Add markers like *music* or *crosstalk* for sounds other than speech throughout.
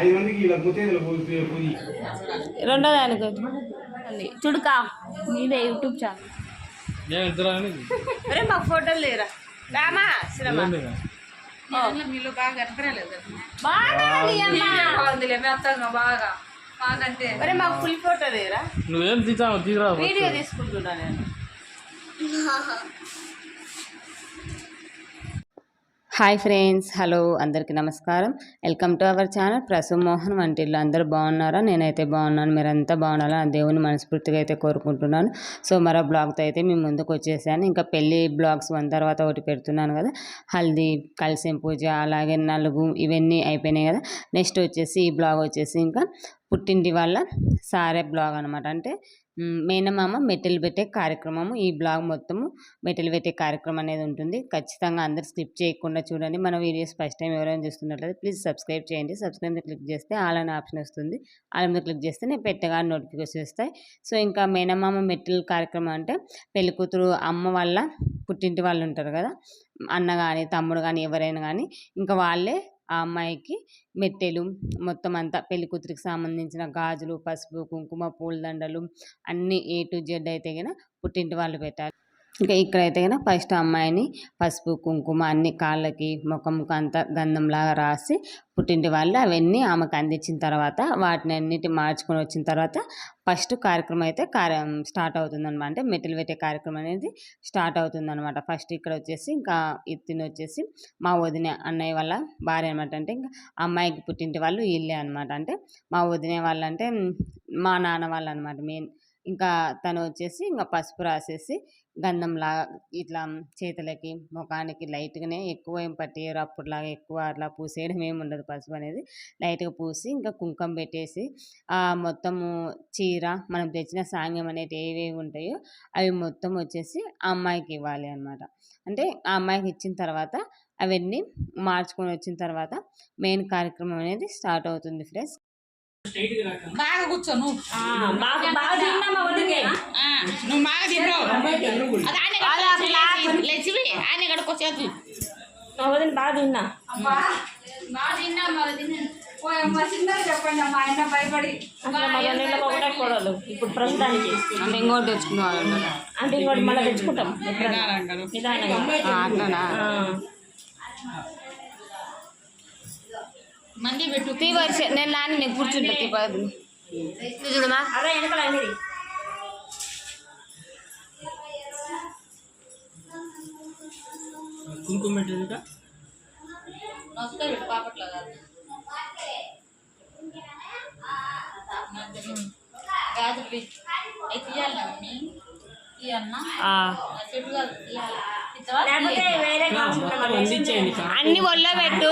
ఐదు మందికి ఇలా ముత్తైదులు పూజ రెండో దానికి చుడుకా నీదే యూట్యూబ్ ఛానల్. అరే మాకు ఫోటోలు లేరా? రామా సినిమా. మీలో బాగా కనపడలేదు బాగా తీయమ్మా. బాగుందిలే మెత్తగా బాగా మాకంటే అరే మాకు ఫుల్ ఫోటో లేరా? నువ్వేం తీసావు తీరా వీడియో తీసుకుంటున్నా నేను. *laughs* హాయ్ ఫ్రెండ్స్ హలో అందరికీ నమస్కారం. Welcome to our channel. Prasu Mohan వంటిల్లు అందరూ బాగున్నారా? నేనైతే బాగున్నాను. మీరంతా బాగున్నారా? ఆ దేవుని మనస్ఫూర్తిగా అయితే కోరుకుంటున్నాను. సో మరో బ్లాగ్తో అయితే మేము ముందుకు వచ్చేసాను. ఇంకా పెళ్ళి బ్లాగ్స్ వన్ తర్వాత ఒకటి పెడుతున్నాను కదా. హల్దీ కలిసిం పూజ అలాగే నలుగు ఇవన్నీ అయిపోయినాయి కదా. నెక్స్ట్ వచ్చేసి ఈ బ్లాగ్ వచ్చేసి ఇంకా పుట్టింటి వాళ్ళ సారే బ్లాగ్ అనమాట అంటే మేనమామ మెటల్ పెట్టే కార్యక్రమము. ఈ బ్లాగ్ మొత్తము మెటల్ పెట్టే కార్యక్రమం అనేది ఉంటుంది. ఖచ్చితంగా అందరు స్కిప్ చేయకుండా చూడండి. మన వీడియోస్ ఫస్ట్ టైం ఎవరైనా చూస్తున్నట్లయితే ప్లీజ్ సబ్స్క్రైబ్ చేయండి. సబ్స్క్రైబ్ క్లిక్ చేస్తే ఆల్ అనే ఆప్షన్ వస్తుంది. ఆల్ మీద క్లిక్ చేస్తే నేను పెట్టగా నోటిఫికేషన్ వస్తాయి. సో ఇంకా మేనమామ మెటల్ కార్యక్రమం అంటే పెళ్ళి కూతురు అమ్మ వాళ్ళ పుట్టింటి వాళ్ళు ఉంటారు కదా. అన్న కానీ తమ్ముడు కానీ ఎవరైనా కానీ ఇంకా వాళ్ళే ఆ అమ్మాయికి మెట్టెలు మొత్తం అంతా పెళ్ళికూతురికి సంబంధించిన గాజులు పసుపు కుంకుమ పూలదండలు అన్నీ ఏ టు జెడ్ అయితే కనుక పుట్టింటి వాళ్ళు పెట్టాలి. ఇంకా ఇక్కడైతే కనుక ఫస్ట్ అమ్మాయిని పసుపు కుంకుమ అన్ని కాళ్ళకి ముఖంకి అంతా గంధంలాగా రాసి పుట్టింటి వాళ్ళు అవన్నీ ఆమెకు అందించిన తర్వాత వాటిని అన్నిటి మార్చుకొని వచ్చిన తర్వాత ఫస్ట్ కార్యక్రమం అయితే కార్య స్టార్ట్ అవుతుందనమాట అంటే మెట్టెలు పెట్టే కార్యక్రమం అనేది స్టార్ట్ అవుతుందనమాట ఫస్ట్ ఇక్కడ వచ్చేసి ఇంకా ఇత్తిని వచ్చేసి మా వదిన అన్నయ్య వాళ్ళ భార్య అనమాట అంటే ఇంకా అమ్మాయికి పుట్టింటి వాళ్ళు ఇల్లే అనమాట అంటే మా వదిన వాళ్ళంటే మా నాన్న వాళ్ళు అనమాట మెయిన్. ఇంకా తను వచ్చేసి ఇంకా పసుపు రాసేసి గంధంలాగా ఇట్లా చేతులకి ముఖానికి లైట్గానే ఎక్కువ ఏం పట్టేయరు అప్పుడులాగా ఎక్కువ అట్లా పూసేయడం ఏమి ఉండదు పసుపు అనేది. లైట్గా పూసి ఇంకా కుంకుమ పెట్టేసి ఆ మొత్తము చీర మనం తెచ్చిన సాంగ్యం అనేది ఏవేవి ఉంటాయో అవి మొత్తం వచ్చేసి ఆ అమ్మాయికి ఇవ్వాలి అనమాట అంటే ఆ అమ్మాయికి ఇచ్చిన తర్వాత అవన్నీ మార్చుకొని వచ్చిన తర్వాత మెయిన్ కార్యక్రమం అనేది స్టార్ట్ అవుతుంది ఫ్రెండ్స్. బాగా కూర్చో నువ్వు. బాగా నువ్వు తిన్నావు. లేచివి ఆయన ఇక్కడికి వచ్చేది వదిన. బాగా తిన్నా. బాగా ఇప్పుడు ప్రస్తుతానికి. అంటే ఇంకోటి అంటే ఇంకోటి మళ్ళీ తెచ్చుకుంటాం. నిదానంగా అట్లనా? తీ వర్ష నేను నాని నేను కూర్చుంటా తీ పది చూడమా కుంకుమ పెట్టేదిగా కాదు. అన్ని ఒళ్ళో పెట్టు.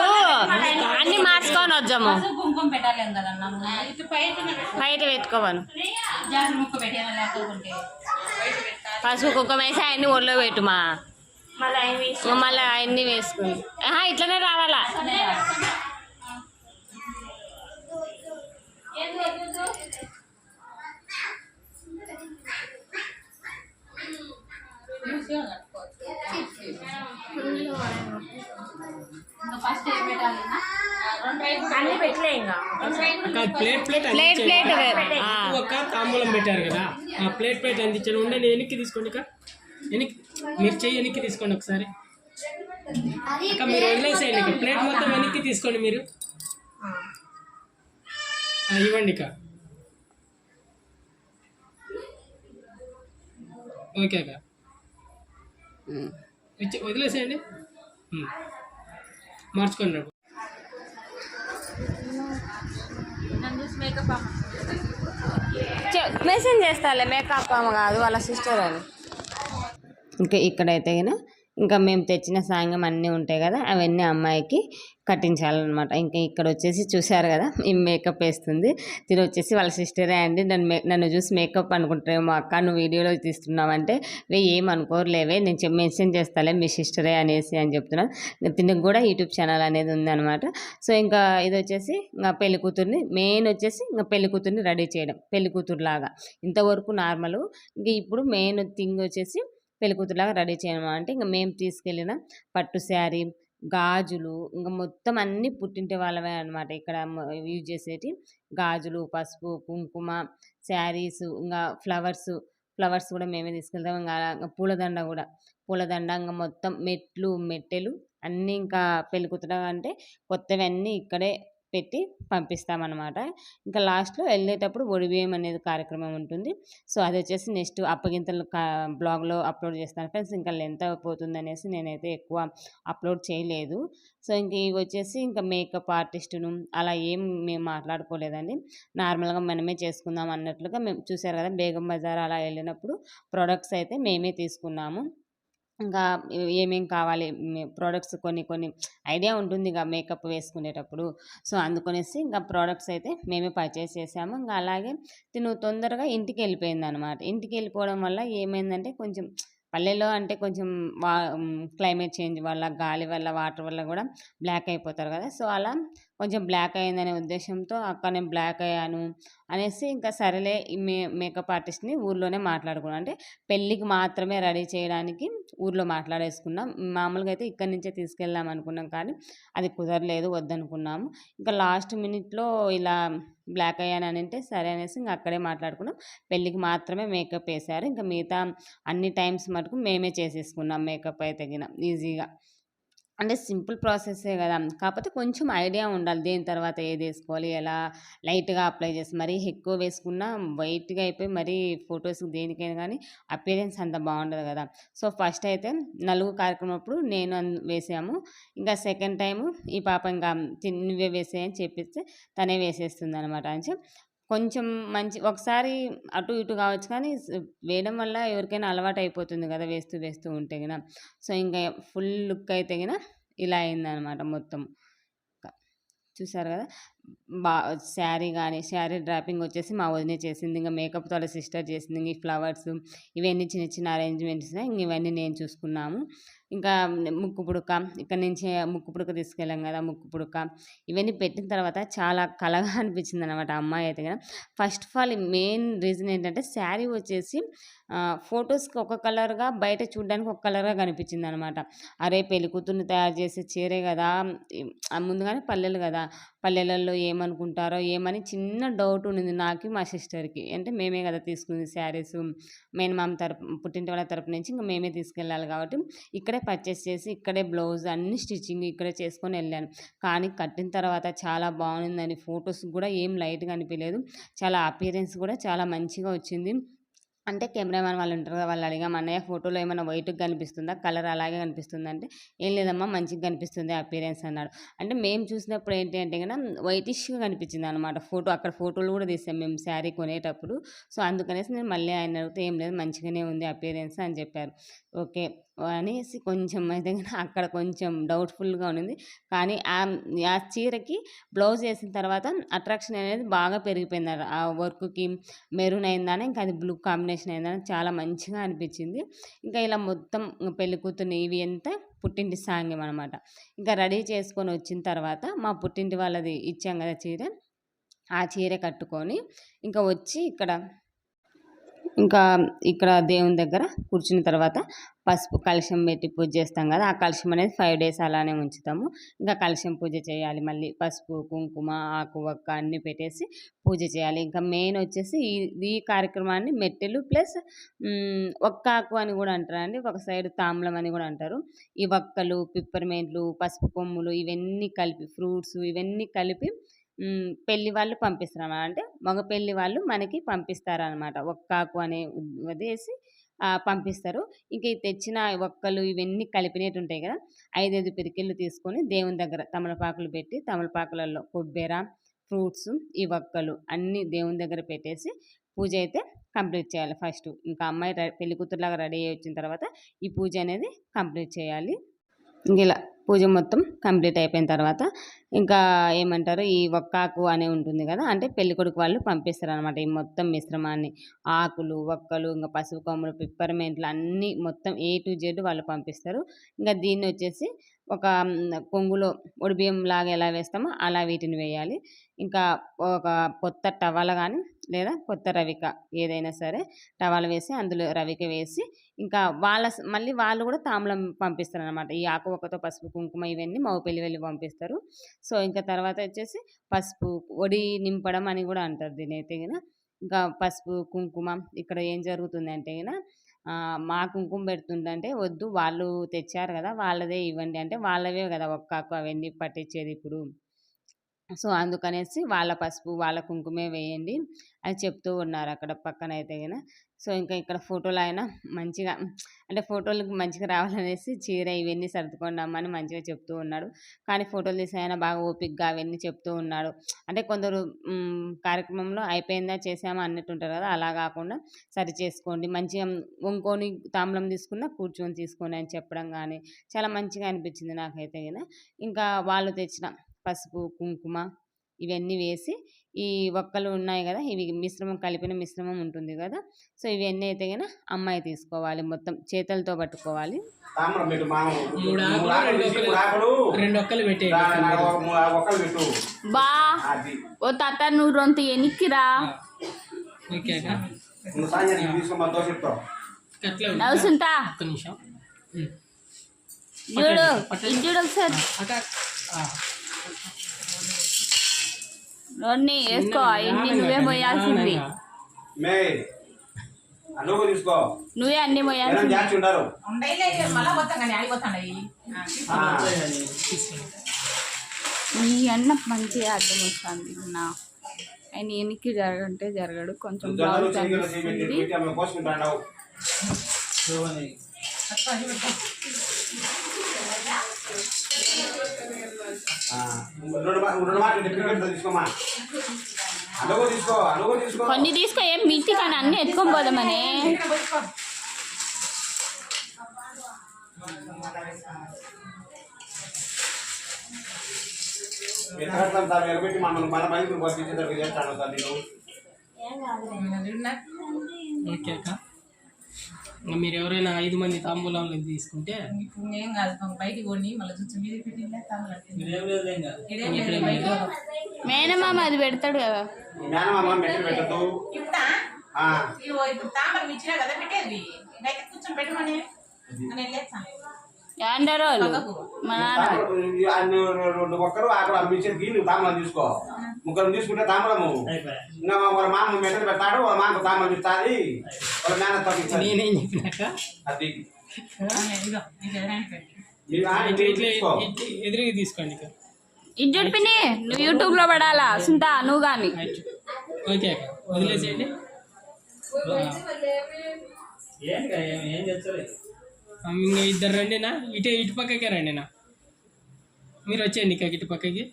అన్ని మార్చుకొని వద్దాము పసుపు కుంకుమ పెట్టాలి కదన్నా? ఇటు బయట పెట్టు. బయట పెట్టుకోవాను జాతి ముక్క పెట్టాను లేకపోతే బయట పెట్టాలి పసుపు కుక్కం వేసి అన్ని ఒళ్ళో పెట్టుమా. మళ్ళీ అవన్నీ వేసుకుని ఇట్లనే రావాలా? ఫస్ట్ ఏం పెట్టాలి రెండు రైస్ అన్ని పెట్టలే ఇంకా ప్లేట్ ప్లేట్ ప్లేట్ ప్లేట్ ఆ, ఒక తాంబూలం పెట్టారు కదా. ఆ ప్లేట్ ప్లేట్ అందించారు ఉండే వెనక్కి తీసుకోండి అక్క? వెనక్కి మీరు చెయ్యి వెనక్కి తీసుకోండి ఒకసారి. అక్క మీరు వదిలేసేయండి ఇక ప్లేట్ మొత్తం వెనక్కి తీసుకోండి మీరు? ఆ, ఇవ్వండి ఇక ఓకే అక్క. ఇచ్చి వదిలేసేయండి. మార్చుకోండి మెసేజ్ చేస్తాలే మేకప్ అమ్మ కాదు వాళ్ళ సిస్టర్ అని. ఇంకా ఇక్కడైతే గిన ఇంకా మేము తెచ్చిన సాంగం అన్నీ ఉంటాయి కదా అవన్నీ అమ్మాయికి కట్టించాలన్నమాట. ఇంకా ఇక్కడ వచ్చేసి చూశారు కదా ఈ మేకప్ వేస్తుంది. తిని వచ్చేసి వాళ్ళ సిస్టరే అండి నన్ను నన్ను చూసి మేకప్ అనుకుంటారేమో అక్క నువ్వు వీడియోలో తీస్తున్నావంటే వే ఏమనుకోరులేవే నేను మెన్షన్ చేస్తాలే మీ సిస్టరే అనేసి అని చెప్తున్నాను ఇంకా తినకు కూడా యూట్యూబ్ ఛానల్ అనేది ఉందన్నమాట. సో ఇంకా ఇది వచ్చేసి ఇంకా పెళ్ళి కూతుర్ని మెయిన్ వచ్చేసి ఇంకా పెళ్ళి కూతుర్ని రెడీ చేయడం పెళ్ళి కూతురు లాగా ఇంతవరకు నార్మల్. ఇంకా ఇప్పుడు మెయిన్ థింగ్ వచ్చేసి పెళ్ళికూతురులాగా రెడీ చేయడం అంటే ఇంకా మేము తీసుకెళ్ళిన పట్టు శారీ గాజులు ఇంకా మొత్తం అన్నీ పుట్టింటే వాళ్ళవే అనమాట ఇక్కడ యూజ్ చేసేటి. గాజులు పసుపు కుంకుమ శారీస్ ఇంకా ఫ్లవర్స్ ఫ్లవర్స్ కూడా మేమే తీసుకెళ్తాం. ఇంకా పూలదండ కూడా. పూలదండ ఇంకా మొత్తం మెట్లు మెట్టెలు అన్నీ ఇంకా పెళ్ళికూతురు అంటే కొత్తవి అన్నీ ఇక్కడే పెట్టి పంపిస్తామన్నమాట. ఇంకా లాస్ట్లో వెళ్ళేటప్పుడు ఒడిబియ్యం అనేది కార్యక్రమం ఉంటుంది. సో అది వచ్చేసి నెక్స్ట్ అప్పగింతలు బ్లాగ్లో అప్లోడ్ చేస్తాను ఫ్రెండ్స్. ఇంకా లెంత్ అయిపోతుంది అనేసి నేనైతే ఎక్కువ అప్లోడ్ చేయలేదు. సో ఇంక ఇవి వచ్చేసి ఇంకా మేకప్ ఆర్టిస్టును అలా ఏం మేము మాట్లాడుకోలేదండి. నార్మల్గా మనమే చేసుకుందాం అన్నట్లుగా మేము చూసారు కదా బేగం బజార్ అలా వెళ్ళినప్పుడు ప్రొడక్ట్స్ అయితే మేమే తీసుకున్నాము. ఇంకా ఏమేం కావాలి? ప్రోడక్ట్స్ కొన్ని కొన్ని ఐడియా ఉంటుంది ఇంకా మేకప్ వేసుకునేటప్పుడు. సో అందుకనేసి ఇంకా ప్రోడక్ట్స్ అయితే మేమే పర్చేస్ చేసాము. ఇంకా అలాగే తిను తొందరగా ఇంటికి వెళ్ళిపోయింది అనమాట ఇంటికి వెళ్ళిపోవడం వల్ల ఏమైందంటే కొంచెం పల్లెల్లో అంటే కొంచెం వా క్లైమేట్ చేంజ్ వల్ల గాలి వల్ల వాటర్ వల్ల కూడా బ్లాక్ అయిపోతారు కదా. సో అలా కొంచెం బ్లాక్ అయిందనే ఉద్దేశంతో అక్క నేను బ్లాక్ అయ్యాను అనేసి ఇంకా సరేలే మే మేకప్ ఆర్టిస్ట్ని ఊర్లోనే మాట్లాడుకున్నాం. అంటే పెళ్ళికి మాత్రమే రెడీ చేయడానికి ఊర్లో మాట్లాడేసుకున్నాం. మామూలుగా అయితే ఇక్కడి నుంచే తీసుకెళ్దాం అనుకున్నాం కానీ అది కుదరలేదు వద్దనుకున్నాము. ఇంకా లాస్ట్ మినిట్లో ఇలా బ్లాక్ అయ్యానని అంటే సరే అనేసి ఇంకా అక్కడే మాట్లాడుకున్నాం. పెళ్ళికి మాత్రమే మేకప్ వేశారు ఇంకా మిగతా అన్ని టైమ్స్ మటుకు మేమే చేసేసుకున్నాం మేకప్ అయితే తగిన ఈజీగా. అంటే సింపుల్ ప్రాసెస్సే కదా! కాకపోతే కొంచెం ఐడియా ఉండాలి. దేని తర్వాత ఏది వేసుకోవాలి? ఎలా లైట్గా అప్లై చేసి మరీ ఎక్కువ వేసుకున్నా వైట్గా అయిపోయి మరీ ఫొటోస్ దేనికైనా కానీ అపీరెన్స్ అంత బాగుండదు కదా! సో ఫస్ట్ అయితే నలుగు కార్యక్రమం అప్పుడు నేను వేసాము. ఇంకా సెకండ్ టైము ఈ పాప ఇంకా నువ్వే వేసేయని చెప్పిస్తే తనే వేసేస్తుంది అనమాట అని కొంచెం మంచి ఒకసారి అటు ఇటు కావచ్చు కానీ వేయడం వల్ల ఎవరికైనా అలవాటు అయిపోతుంది కదా వేస్తూ వేస్తూ ఉంటే గిన. సో ఇంకా ఫుల్ లుక్ అయితే గిన ఇలా అయిందనమాట మొత్తం. చూసారు కదా? బా శారీ కానీ శారీ డ్రాపింగ్ వచ్చేసి మా వదినే చేసింది. ఇంకా మేకప్ వాళ్ళ సిస్టర్ చేసింది. ఇంక ఫ్లవర్స్ ఇవన్నీ చిన్న చిన్న అరేంజ్మెంట్స్ ఇంక ఇవన్నీ నేను చూసుకున్నాము. ఇంకా ముక్కు పుడక ఇక్కడ నుంచి ముక్కు పుడక తీసుకెళ్ళాం కదా ముక్కు పుడక. ఇవన్నీ పెట్టిన తర్వాత చాలా కలగా *laughs* అనిపించింది అనమాట అమ్మాయి అయితే కదా. First of all main reason ఏంటంటే శారీ వచ్చేసి ఫొటోస్కి ఒక కలర్గా బయట చూడడానికి ఒక కలర్గా కనిపించింది అనమాట అరే పెళ్ళి కూతుర్ని తయారు చేసే చీరే కదా ముందుగానే పల్లెలు కదా. పల్లెలలో ఏమనుకుంటారో ఏమని చిన్న డౌట్ ఉండింది నాకు మా సిస్టర్కి. అంటే మేమే కదా తీసుకుంది శారీస్. మేనమామ తరపు పుట్టింటి వాళ్ళ తరపు నుంచి ఇంకా మేమే తీసుకెళ్ళాలి కాబట్టి ఇక్కడే పర్చేస్ చేసి ఇక్కడే బ్లౌజ్ అన్ని స్టిచ్చింగ్ ఇక్కడే చేసుకొని వెళ్ళాను. కానీ కట్టిన తర్వాత చాలా బాగుందని ఫొటోస్ కూడా ఏం లైట్గా అనిపించలేదు చాలా అపీరెన్స్ కూడా చాలా మంచిగా వచ్చింది. అంటే కెమెరామెన్ వాళ్ళు ఉంటారు కదా వాళ్ళు అడిగాం అన్నయ్య ఫోటోలో ఏమైనా వైట్గా కనిపిస్తుందా? కలర్ అలాగే కనిపిస్తుంది? అంటే ఏం లేదమ్మా మంచిగా కనిపిస్తుంది అపీరెన్స్ అన్నాడు. అంటే మేము చూసినప్పుడు ఏంటి అంటే కదా వైటిష్గా కనిపించింది అనమాట ఫోటో. అక్కడ ఫోటోలు కూడా తీసాం మేము శారీ కొనేటప్పుడు. సో అందుకనేసి నేను మళ్ళీ ఆయన అడిగితే ఏం లేదు మంచిగానే ఉంది అపీరెన్స్ అని చెప్పారు. ఓకే. అనేసి కొంచెం అయితే *laughs* అక్కడ కొంచెం డౌట్ఫుల్గా ఉండింది కానీ ఆ ఆ చీరకి బ్లౌజ్ వేసిన తర్వాత అట్రాక్షన్ అనేది బాగా పెరిగిపోయింది. ఆ- ఆ వర్క్కి మెరూన్ అయిందని ఇంకా అది బ్లూ కాంబినేషన్ అయిందని చాలా మంచిగా అనిపించింది. ఇంకా ఇలా మొత్తం పెళ్ళి కూతుర్ని ఇవి అంతా పుట్టింటి సాంగ్యం అనమాట ఇంకా రెడీ చేసుకొని వచ్చిన తర్వాత మా పుట్టింటి వాళ్ళది ఇచ్చాం కదా చీర. ఆ చీర కట్టుకొని ఇంకా వచ్చి ఇక్కడ ఇంకా ఇక్కడ దేవుని దగ్గర కూర్చున్న తర్వాత పసుపు కలశం పెట్టి పూజ చేస్తాం కదా ఆ కలశం అనేది ఫైవ్ డేస్ అలానే ఉంచుతాము. ఇంకా కలశం పూజ చేయాలి మళ్ళీ పసుపు కుంకుమ ఆకు వక్క అన్నీ పెట్టేసి పూజ చేయాలి. ఇంకా మెయిన్ వచ్చేసి ఈ ఈ కార్యక్రమాన్ని మెట్టెలు ప్లస్ ఒక్కాకు అని కూడా అంటారండి. ఒక సైడ్ తాంబలం అని కూడా అంటారు. ఈ వక్కలు పిప్పర్మెంట్లు పసుపు కొమ్ములు ఇవన్నీ కలిపి ఫ్రూట్స్ ఇవన్నీ కలిపి పెళ్ళి వాళ్ళు పంపిస్తారు అంటే మగ పెళ్ళి వాళ్ళు మనకి పంపిస్తారనమాట ఒక్కాకు అనే వదిలేసి పంపిస్తారు. ఇంక ఈ తెచ్చిన ఒక్కలు ఇవన్నీ కలిపినట్టు ఉంటాయి కదా? ఐదైదు పిరికిళ్ళు తీసుకొని దేవుని దగ్గర తమలపాకులు పెట్టి తమలపాకులలో కొబ్బెర ఫ్రూట్స్ ఈ ఒక్కలు అన్నీ దేవుని దగ్గర పెట్టేసి పూజ అయితే కంప్లీట్ చేయాలి ఫస్ట్. ఇంకా అమ్మాయి పెళ్ళి కూతురులాగా రెడీ అయ్యి వచ్చిన తర్వాత ఈ పూజ అనేది కంప్లీట్ చేయాలి. ఇంక ఇలా పూజ మొత్తం కంప్లీట్ అయిపోయిన తర్వాత ఇంకా ఏమంటారు ఈ ఒక్కాకు అని ఉంటుంది కదా అంటే పెళ్ళి కొడుకు వాళ్ళు పంపిస్తారు అనమాట ఈ మొత్తం మిశ్రమాన్ని ఆకులు ఒక్కలు ఇంకా పసుపు కొమ్మలు పిప్పర్మెంట్లు అన్నీ మొత్తం ఏ టు జెడ్ వాళ్ళు పంపిస్తారు. ఇంకా దీన్ని వచ్చేసి ఒక కొంగులో ఒడిబియ్యం లాగా ఎలా వేస్తామో అలా వీటిని వేయాలి. ఇంకా ఒక కొత్త టవల కానీ లేదా కొత్త రవిక ఏదైనా సరే టవల్ వేసి అందులో రవిక వేసి ఇంకా వాళ్ళ మళ్ళీ వాళ్ళు కూడా తాంబూలం పంపిస్తారు అనమాట ఈ ఆకు ఒకతో పసుపు కుంకుమ ఇవన్నీ మగ పెళ్ళి వెళ్ళి పంపిస్తారు. సో ఇంకా తర్వాత వచ్చేసి పసుపు ఒడి నింపడం అని కూడా అంటారు దీని అయితే ఇంకా పసుపు కుంకుమ ఇక్కడ ఏం జరుగుతుంది అంటే మా కుంకుమ పెడుతుందంటే వద్దు వాళ్ళు తెచ్చారు కదా వాళ్ళదే ఇవ్వండి అంటే వాళ్ళవే కదా ఒక్కాకు అవన్నీ పట్టించేది ఇప్పుడు. సో అందుకనేసి వాళ్ళ పసుపు వాళ్ళ కుంకుమే వేయండి అని చెప్తూ ఉన్నారు అక్కడ పక్కన అయితే కదా సో ఇంకా ఇక్కడ ఫోటోలు అయినా మంచిగా అంటే ఫోటోలకు మంచిగా రావాలనేసి చీర ఇవన్నీ సర్దుకోండమ్మని మంచిగా చెప్తూ ఉన్నాడు. కానీ ఫోటోలు తీసి ఆయన బాగా ఓపిక్గా అవన్నీ చెప్తూ ఉన్నాడు. అంటే కొందరు కార్యక్రమంలో అయిపోయిందా చేసామా అన్నట్టు ఉంటారు కదా అలా కాకుండా సరి చేసుకోండి మంచిగా వంకొని తాంబలం తీసుకున్నా కూర్చొని తీసుకోండి అని చెప్పడం కానీ చాలా మంచిగా అనిపించింది నాకైతే కదా ఇంకా వాళ్ళు తెచ్చిన పసుపు కుంకుమ ఇవన్నీ వేసి ఈ ఒక్కలు ఉన్నాయి కదా ఇవి మిశ్రమం కలిపిన మిశ్రమం ఉంటుంది కదా సో ఇవన్నీ అయితే గిన అమ్మాయి తీసుకోవాలి మొత్తం చేతులతో పట్టుకోవాలి. బా ఓ తాత నువ్వు రొంత ఎనిక్కిరా. అక్క. నువ్వు సాయంత్రం తీసుకోమని దోశ చెప్తావు అట్లే ఉంది. నవ్వుతుంటా ఒక్క నిమిషం ఉమ్. చూడు ఇది చూడు ఒకసారి నోన్ని వేసుకో ఇన్ని నువ్వే తీసుకో. నువ్వే అన్ని. తీసుకోండి. నీ అన్న మంచిగా అర్థం వస్తుంది నా ఆయన ఎనికి జరగంటే జరగడు కొంచెం జొన్నలు బ్లౌజ్ చెయ్యలు చెయ్యి అనిపిస్తుంది పెట్టి ఆమె కోసుకుంటాడు ఆ, రెండు మా- రెండు మాటలు డిఫరెంట్ తీసుకోమా అనుకో తీసుకో అనుకో తీసుకో కొన్ని తీసుకో ఏం మిట్టి కానీ అన్ని ఎత్తుకొని పోదామని ఎక్కడ సార్ నిలబెట్టి మమ్మల్ని మన మైకులు పంపించేటట్టు చేస్తాను సార్ నేను ఓకే అక్క ఇంకా మీరు ఎవరైనా ఐదు మంది తాంబూలంలో తీసుకుంటే ఏం కాదు బయటికి కొని మళ్ళీ చూసి మీద పెట్టిందే మేనమామ అది పెడతాడు కదా. మీ మేనమామ మెట్లు ఇచ్చినా కదా పెట్టేది. కూర్చొని పెట్టమని. నాన్న. ఒక్కరు అక్కడ అమ్మించేది తీసుకో. ముగ్గురు తీసుకుంటే తామరము. ఇంకా వాళ్ళ మామ మెట్టలు పెడతాడు వాళ్ళ మామ తామరం ఇస్తుంది వాళ్ళ నేనేం చెప్పినాక? అది. ఎదురుగా తీసుకోండి ఇక. ఇది చూడిపిని నువ్వు యూట్యూబ్లో పడాలా? సుంతా నువ్వు కానీ. ఓకే వదిలేసేయండి. ఇంకా ఇద్దరు రండినా? ఇటే ఇటు పక్కకే రండినా? మీరు వచ్చేయండి ఇక ఇటు పక్కకి.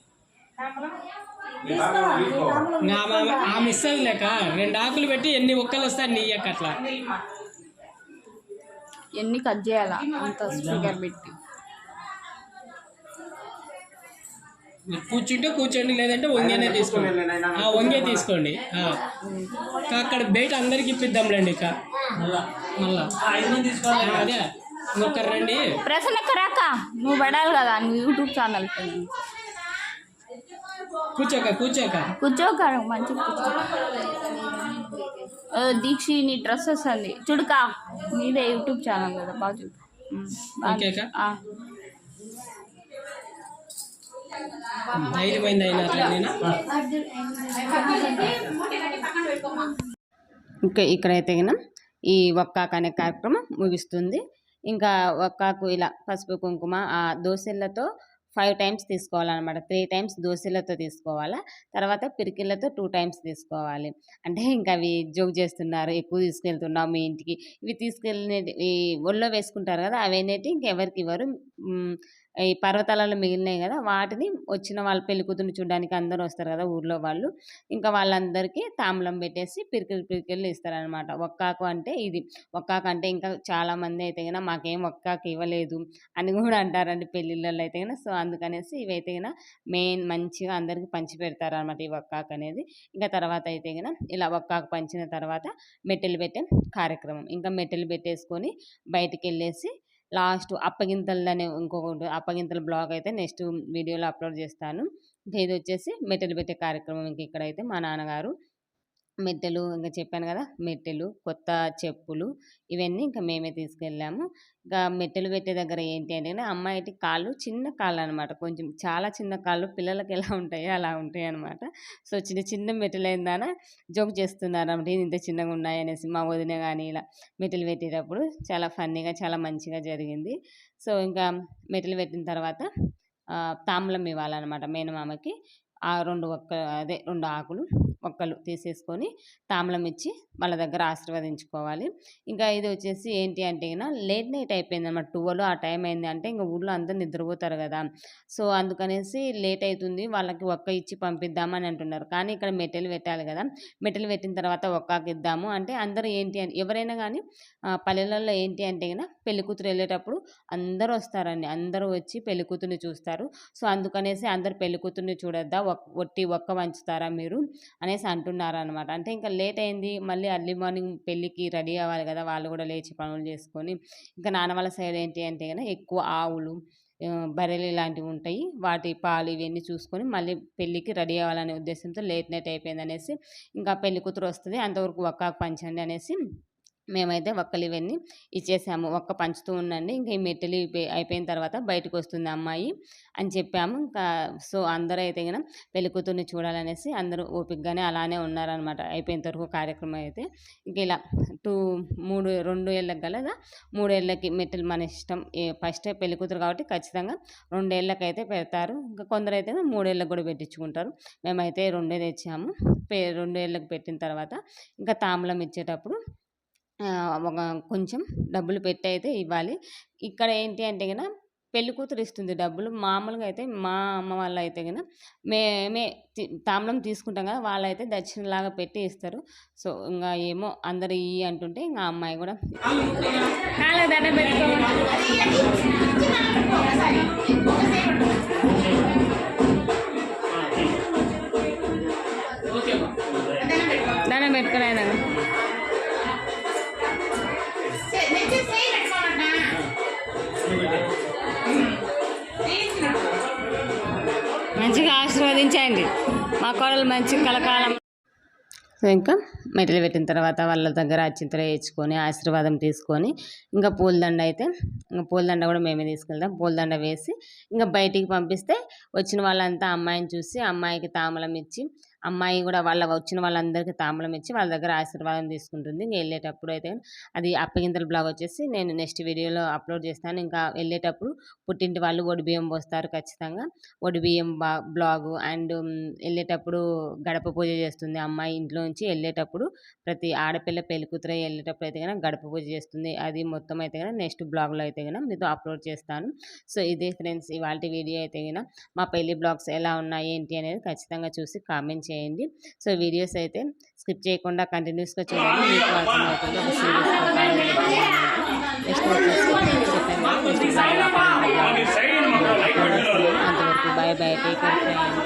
ఆమె ఇస్తుంది లేక రెండు ఆకులు పెట్టి ఎన్ని ఒక్కలు వస్తాయి నీ అక్క అట్లా? ఎన్ని కట్ చేయాలా? అంత స్పీకర్ పెట్టి. కూర్చుంటే కూర్చోండి లేదంటే వంగేనే తీసుకోండి. ఆ, వంగే తీసుకోండి. అక్కడ బయట అందరికి ఇప్పిద్దాంలేండి ఇక మళ్ళా. మళ్ళా. ఆ, అదే. ఇంకొకరు రండి. ప్రసన్న కరాక నువ్వు పడాలి కదా నువ్వు యూట్యూబ్ ఛానల్. కూర్చోక కూర్చోక. కూర్చోక మంచి దీక్షి నీ డ్రెస్ వస్తుంది చూడుకా. నీదే యూట్యూబ్ ఛానల్ కదా బాగా చూడు. ఓకే ఇక్కడైతే గిన ఈ ఒక్కాకు అనే కార్యక్రమం ముగిస్తుంది. ఇంకా ఒక్కాకు ఇలా పసుపు కుంకుమ ఆ దోశలతో ఫైవ్ టైమ్స్ తీసుకోవాలన్నమాట. త్రీ టైమ్స్ దోశలతో తీసుకోవాలా? తర్వాత పిరికిళ్ళతో టూ టైమ్స్ తీసుకోవాలి. అంటే ఇంకా అవి జోక్ చేస్తున్నారు ఎక్కువ తీసుకెళ్తున్నాం మీ ఇంటికి. ఇవి తీసుకెళ్ళిన ఈ ఒళ్ళో వేసుకుంటారు కదా అవి ఏంటంటే ఇంకెవరికి ఇవ్వరు. ఈ పర్వతాలలో మిగిలినాయి కదా వాటిని వచ్చిన వాళ్ళ పెళ్ళికూతురు చూడడానికి అందరూ వస్తారు కదా ఊర్లో వాళ్ళు. ఇంకా వాళ్ళందరికీ తాంబూలం పెట్టేసి పిరికిలు పిరికిలు ఇస్తారనమాట ఒక్కాకు అంటే ఇది. ఒక్కాకు అంటే ఇంకా చాలా మంది అయితే కన్నా మాకేం ఒక్కాకు ఇవ్వలేదు అని కూడా అంటారండి పెళ్ళిళ్ళలో అయితే కన్నా సో అందుకనేసి ఇవైతే కన్నా మెయిన్ మంచిగా అందరికి పంచి పెడతారు అనమాట ఈ ఒక్కాకు అనేది. ఇంకా తర్వాత అయితే కన్నా ఇలా ఒక్కాకు పంచిన తర్వాత మెట్టెలు పెట్టే కార్యక్రమం. ఇంకా మెట్టెలు పెట్టేసుకొని బయటికి వెళ్ళేసి లాస్ట్ అప్పగింతలు అనే ఇంకొకటి అప్పగింతల బ్లాగ్ అయితే నెక్స్ట్ వీడియోలో అప్లోడ్ చేస్తాను. ఇంకా ఇది వచ్చేసి మెటల్ పెట్టే కార్యక్రమం ఇంక ఇక్కడైతే మా నాన్నగారు మెట్టెలు ఇంకా చెప్పాను కదా! మెట్టెలు కొత్త చెప్పులు ఇవన్నీ ఇంకా మేమే తీసుకెళ్ళాము. ఇంకా మెట్టెలు పెట్టే దగ్గర ఏంటి అంటే అమ్మాయి కాళ్ళు చిన్న కాళ్ళు అనమాట కొంచెం చాలా చిన్న కాళ్ళు పిల్లలకి ఎలా ఉంటాయో అలా ఉంటాయి అనమాట సో చిన్న చిన్న మెట్టెలు అయిందాన జోక్ చేస్తున్నారు అనమాట "ఇది ఇంత చిన్నగా ఉన్నాయి? అనేసి మా వదిన కానీ ఇలా మెట్టెలు పెట్టేటప్పుడు చాలా ఫన్నీగా చాలా మంచిగా జరిగింది. సో ఇంకా మెట్టెలు పెట్టిన తర్వాత తాంబూలం ఇవ్వాలన్నమాట మేనమామకి. ఆ రెండు ఒక్క అదే రెండు ఆకులు. ఒక్కలు తీసేసుకొని తాంబూలం ఇచ్చి వాళ్ళ దగ్గర ఆశీర్వదించుకోవాలి. ఇంకా ఇది వచ్చేసి ఏంటి అంటే గిన లేట్ నైట్ అయిపోయింది అనమాట టువల్ ఆ టైం అయింది అంటే ఇంకా ఊళ్ళో అందరు నిద్రపోతారు కదా. సో అందుకనేసి లేట్ అవుతుంది వాళ్ళకి ఒక్క ఇచ్చి పంపిద్దామని అంటున్నారు. కానీ ఇక్కడ మెటల్ పెట్టాలి కదా. మెటల్ పెట్టిన తర్వాత ఒక్కకి ఇద్దాము. అంటే అందరూ ఏంటి అని ఎవరైనా కానీ పల్లెలలో ఏంటి అంటే గిన పెళ్ళికూతురు వెళ్ళేటప్పుడు అందరూ వస్తారండి. అందరూ వచ్చి పెళ్ళికూతుర్ని చూస్తారు. సో అందుకనేసి అందరు పెళ్ళికూతుర్ని చూడొద్దా? ఒట్టి ఒక్క వంచుతారా మీరు? అనే అనేసి అంటున్నారు అనమాట అంటే ఇంకా లేట్ అయింది మళ్ళీ అర్లీ మార్నింగ్ పెళ్ళికి రెడీ అవ్వాలి కదా వాళ్ళు కూడా లేచి పనులు చేసుకొని ఇంకా నాన్న వాళ్ళ సైడ్ ఏంటి అంటే కనుక ఎక్కువ ఆవులు బర్రెలు ఇలాంటివి ఉంటాయి. వాటి పాలు ఇవన్నీ చూసుకొని మళ్ళీ పెళ్ళికి రెడీ అవ్వాలనే ఉద్దేశంతో లేట్ నైట్ అయిపోయింది అనేసి ఇంకా పెళ్ళి కూతురు వస్తుంది అంతవరకు ఒక్క పంచండి అనేసి మేమైతే ఒక్కలు ఇవన్నీ ఇచ్చేసాము. ఒక్క పంచుతూ ఉండండి. ఇంకా ఈ మెట్టెలు అయిపోయిన తర్వాత బయటకు వస్తుంది అమ్మాయి అని చెప్పాము. ఇంకా సో అందరూ అయితే కనుక పెళ్ళికూతుర్ని చూడాలనేసి అందరూ ఓపికగానే అలానే ఉన్నారనమాట అయిపోయిన వరకు కార్యక్రమం అయితే. ఇంక ఇలా టూ మూడు రెండు ఏళ్ళకి గలదా మూడేళ్ళకి మెట్టెలు మన ఇష్టం. ఫస్ట్ పెళ్ళికూతురు కాబట్టి ఖచ్చితంగా రెండేళ్ళకి అయితే పెడతారు. ఇంకా కొందరు అయితే మూడేళ్ళకి కూడా పెట్టించుకుంటారు. మేమైతే రెండే తెచ్చాము. పే రెండేళ్ళకి పెట్టిన తర్వాత ఇంకా తాంబూలం ఇచ్చేటప్పుడు ఒక కొంచెం డబ్బులు పెట్టి అయితే ఇవ్వాలి. ఇక్కడ ఏంటి అంటే కనుక పెళ్ళి కూతురు ఇస్తుంది డబ్బులు. మామూలుగా అయితే మా అమ్మ వాళ్ళు అయితే కనుక మేమే తి- తాంబూలం తీసుకుంటాం కదా వాళ్ళైతే దక్షిణలాగా పెట్టి ఇస్తారు. సో ఇంకా ఏమో అందరు ఇయ్యి అంటుంటే ఇంకా అమ్మాయి కూడా కాళ్ళ పెట్టుకో. మంచిగా ఆశీర్వదించండి. మా కోడలు మంచి కలకాలం. సో ఇంకా మెట్లు పెట్టిన తర్వాత వాళ్ళ దగ్గర అచ్చింతలు వేయించుకొని ఆశీర్వాదం తీసుకొని ఇంకా పూలదండ అయితే ఇంకా పూలదండ కూడా మేమే తీసుకెళ్తాం. పూలదండ వేసి ఇంకా బయటికి పంపిస్తే వచ్చిన వాళ్ళంతా అమ్మాయిని చూసి అమ్మాయికి తామలం ఇచ్చి అమ్మాయి కూడా వాళ్ళ వచ్చిన వాళ్ళందరికీ తాంబూలం ఇచ్చి వాళ్ళ దగ్గర ఆశీర్వాదం తీసుకుంటుంది. ఇంకా వెళ్ళేటప్పుడు అయితే అది అప్పగింతల బ్లాగ్ వచ్చేసి నేను నెక్స్ట్ వీడియోలో అప్లోడ్ చేస్తాను. ఇంకా వెళ్ళేటప్పుడు పుట్టింటి వాళ్ళు ఒడి బియ్యం పోస్తారు ఖచ్చితంగా. ఒడి బియ్యం బ్లాగు అండ్ వెళ్ళేటప్పుడు గడప పూజ చేస్తుంది. అమ్మాయి ఇంట్లో నుంచి వెళ్ళేటప్పుడు ప్రతి ఆడపిల్ల పెళ్ళికూతురు వెళ్ళేటప్పుడు అయితే కనుక గడప పూజ చేస్తుంది. అది మొత్తం అయితే కనుక నెక్స్ట్ బ్లాగ్లో అయితే కనుక మీతో అప్లోడ్ చేస్తాను. సో ఇదే ఫ్రెండ్స్ ఇవాళ వీడియో అయితే కనుక మా పెళ్ళి బ్లాగ్స్ ఎలా ఉన్నాయి ఏంటి అనేది ఖచ్చితంగా చూసి కామెంట్ చేయండి. సో వీడియోస్ అయితే స్కిప్ చేయకుండా కంటిన్యూస్గా చూడండి. మీకు అర్థమవుతుంది. ఒక సీరియస్ అంతవరకు bye bye take care friends.